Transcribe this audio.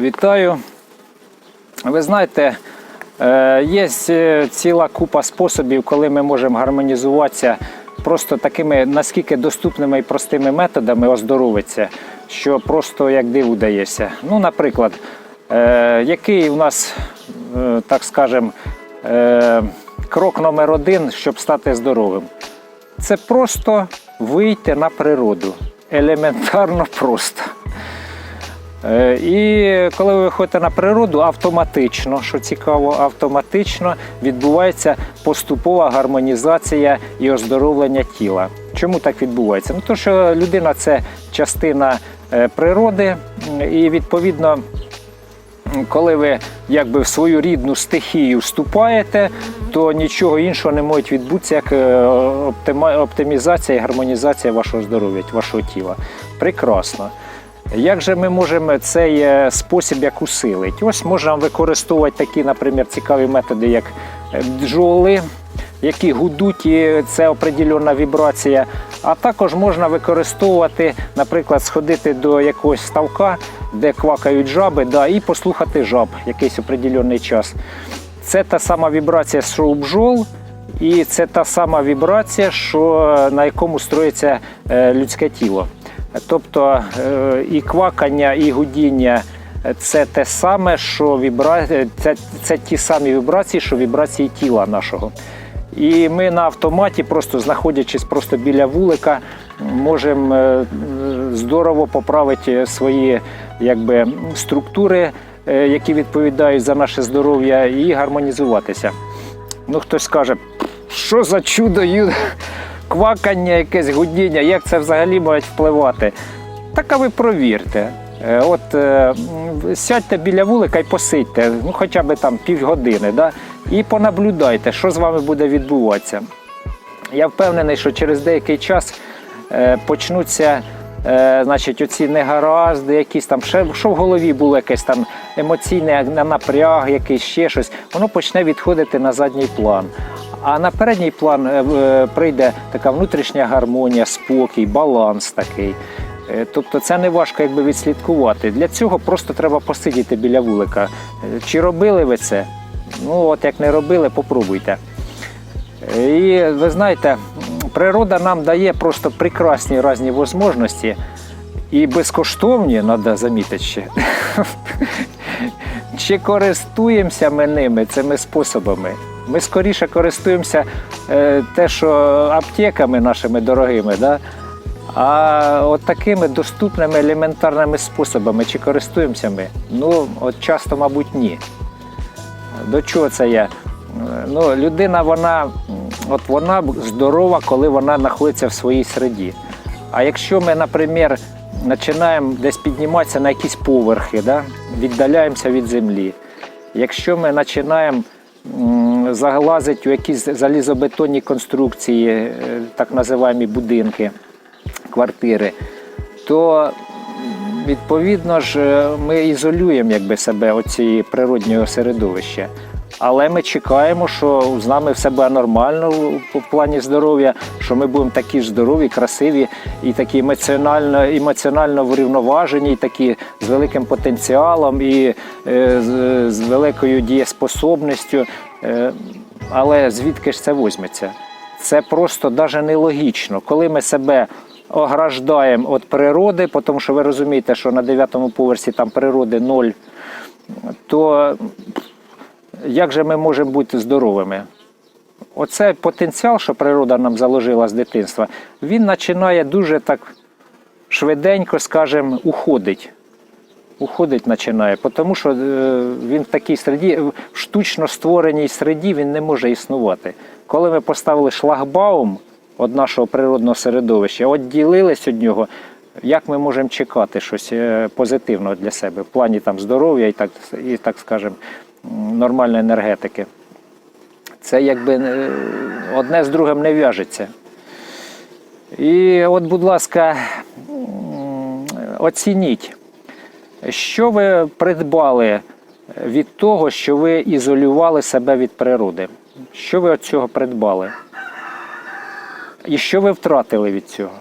Вітаю. Ви знаєте, е, є е, ціла купа способів, коли ми можемо гармонізуватися просто такими наскільки доступними і простими методами оздоровитися, що просто як диву дається. Ну, наприклад, е, який у нас, так скажемо, крок номер один, щоб стати здоровим? Це просто вийти на природу. Елементарно просто. Е, І коли ви виходите на природу, автоматично, що цікаво, автоматично відбувається поступова гармонізація і оздоровлення тіла. Чому так відбувається? Ну, тому що людина це частина е, природи, і відповідно. Коли ви якби в свою рідну стихію вступаєте, то нічого іншого не може відбутися, як е, оптимізація і гармонізація вашого здоров'я, вашого тіла. Прекрасно. Як же ми можемо цей спосіб як усилити? Ось можна використовувати такі, наприклад, цікаві методи, як бджоли, які гудуть, і це определенна вібрація. А також можна використовувати, наприклад, сходити до якогось ставка, де квакають жаби, да, і послухати жаб якийсь определенний час. Це та сама вібрація, що у бджол, і це та сама вібрація, що, на якому строїться е, людське тіло. Тобто е, і квакання, і гудіння це те саме, що вібра... це, це ті самі вібрації, що вібрації тіла нашого. І ми на автоматі, просто знаходячись просто біля вулика, можемо е, здорово поправити свої якби, структури, е, які відповідають за наше здоров'я, і гармонізуватися. Ну, хтось скаже, що за чудо, квакання, якесь гудіння, як це взагалі може впливати? Так а ви провірте. Е, От е, сядьте біля вулика і посидьте, ну хоча б там півгодини, да? і понаблюдайте, що з вами буде відбуватися. Я впевнений, що через деякий час е, почнуться значить, оці негаразди, якісь там, що в голові було якесь там емоційне напряг, якийсь ще щось, воно почне відходити на задній план. А на передній план е, е, прийде така внутрішня гармонія, спокій, баланс такий. Е, Тобто це не важко якби відслідкувати. Для цього просто треба посидіти біля вулика. Чи робили ви це? Ну, от як не робили, попробуйте. І ви знаєте, природа нам дає просто прекрасні різні можливості і безкоштовні, треба замітити ще. Чи користуємося ми ними цими способами? Ми скоріше користуємося е, те, що аптеками нашими дорогими, да? а от такими доступними елементарними способами, чи користуємося ми? Ну, от часто, мабуть, ні. До чого це я? Ну, людина, вона, от вона здорова, коли вона знаходиться в своїй середі. А якщо ми, наприклад, починаємо десь підніматися на якісь поверхи, да? віддаляємося від землі, якщо ми починаємо м, залазити у якісь залізобетонні конструкції, е, так називаємо будинки, квартири, то відповідно ж е, ми ізолюємо якби, себе від цієї природнього середовища. Але ми чекаємо, що з нами все буде нормально в плані здоров'я, що ми будемо такі ж здорові, красиві і такі емоціонально, емоціонально врівноважені, і такі з великим потенціалом і е, з, з великою дієспособністю. Е, але звідки ж це візьметься? Це просто навіть нелогічно. Коли ми себе ограждаємо від природи, тому що ви розумієте, що на 9 поверсі там природи ноль, то як же ми можемо бути здоровими? Оце потенціал, що природа нам заложила з дитинства, він починає дуже так швиденько, скажімо, уходить. Уходить починає, тому що е, він в такій середі, в штучно створеній середі він не може існувати. Коли ми поставили шлагбаум від нашого природного середовища, відділились від нього, як ми можемо чекати щось е, позитивного для себе в плані там, здоров'я і так, і, так скажемо, нормальної енергетики. Це якби е, одне з другим не в'яжеться. І от, будь ласка, оцініть, що ви придбали від того, що ви ізолювали себе від природи? Що ви від цього придбали? І що ви втратили від цього?